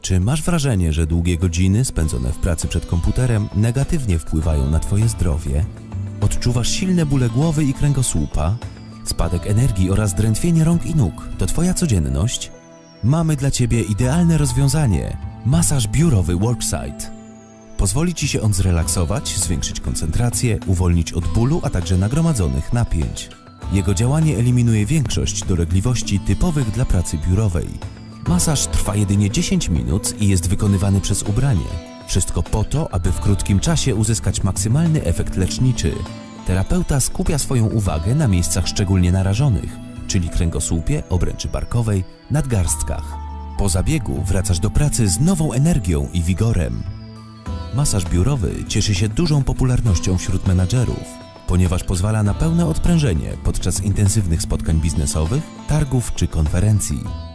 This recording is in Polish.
Czy masz wrażenie, że długie godziny spędzone w pracy przed komputerem negatywnie wpływają na Twoje zdrowie? Odczuwasz silne bóle głowy i kręgosłupa? Spadek energii oraz drętwienie rąk i nóg to Twoja codzienność? Mamy dla Ciebie idealne rozwiązanie masaż biurowy Worksite. Pozwoli Ci się on zrelaksować, zwiększyć koncentrację, uwolnić od bólu, a także nagromadzonych napięć. Jego działanie eliminuje większość dolegliwości typowych dla pracy biurowej. Masaż trwa jedynie 10 minut i jest wykonywany przez ubranie. Wszystko po to, aby w krótkim czasie uzyskać maksymalny efekt leczniczy. Terapeuta skupia swoją uwagę na miejscach szczególnie narażonych, czyli kręgosłupie, obręczy barkowej, nadgarstkach. Po zabiegu wracasz do pracy z nową energią i wigorem. Masaż biurowy cieszy się dużą popularnością wśród menadżerów, ponieważ pozwala na pełne odprężenie podczas intensywnych spotkań biznesowych, targów czy konferencji.